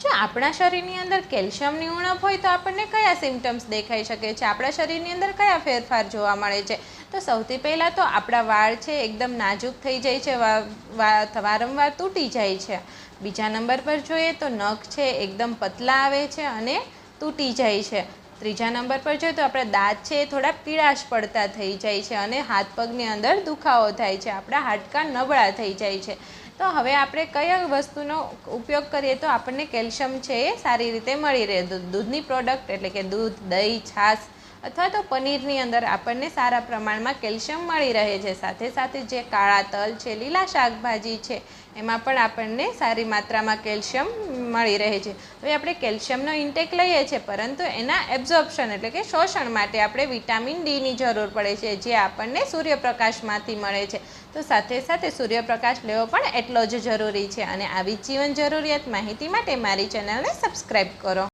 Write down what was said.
જો આપણા શરીરની અંદર કેલ્શિયમની ઉણપ હોય તો આપણને કયા સિમ્ટમ્સ દેખાઈ શકે છે? આપણા શરીરની અંદર કયા ફેરફાર જોવા મળે છે? તો સૌથી પહેલાં તો આપણા વાળ છે એકદમ નાજુક થઈ જાય છે વારંવાર તૂટી જાય છે. બીજા નંબર પર જોઈએ તો નખ છે એકદમ પતલા આવે છે અને તૂટી જાય છે. ત્રીજા નંબર પર જોઈએ તો આપણા દાંત છે એ થોડા પીળાશ પડતા થઈ જાય છે અને હાથ પગની અંદર દુખાવો થાય છે. આપણા હાડકાં નબળા થઈ જાય છે. તો હવે આપણે કયા વસ્તુનો ઉપયોગ કરીએ તો આપણને કેલ્શિયમ છે એ સારી રીતે મળી રહે. દૂધની પ્રોડક્ટ એટલે કે દૂધ, દહીં, છાશ અથવા તો પનીરની અંદર આપણને સારા પ્રમાણમાં કેલ્શિયમ મળી રહે છે. સાથે સાથે જે કાળા તલ છે, લીલા શાકભાજી છે, એમાં પણ આપણને સારી માત્રામાં કેલ્શિયમ મળી રહે છે. હવે આપણે કેલ્શિયમનો ઇન્ટેક લઈએ છીએ, પરંતુ એના એબ્ઝોર્પ્શન એટલે કે શોષણ માટે આપણે વિટામિન ડીની જરૂર પડે છે, જે આપણને સૂર્યપ્રકાશમાંથી મળે છે. તો સાથે સાથે સૂર્યપ્રકાશ લેવો પણ એટલો જ જરૂરી છે અને આવી જીવન જરૂરિયાત માહિતી માટે મારી ચેનલને સબસ્ક્રાઈબ કરો.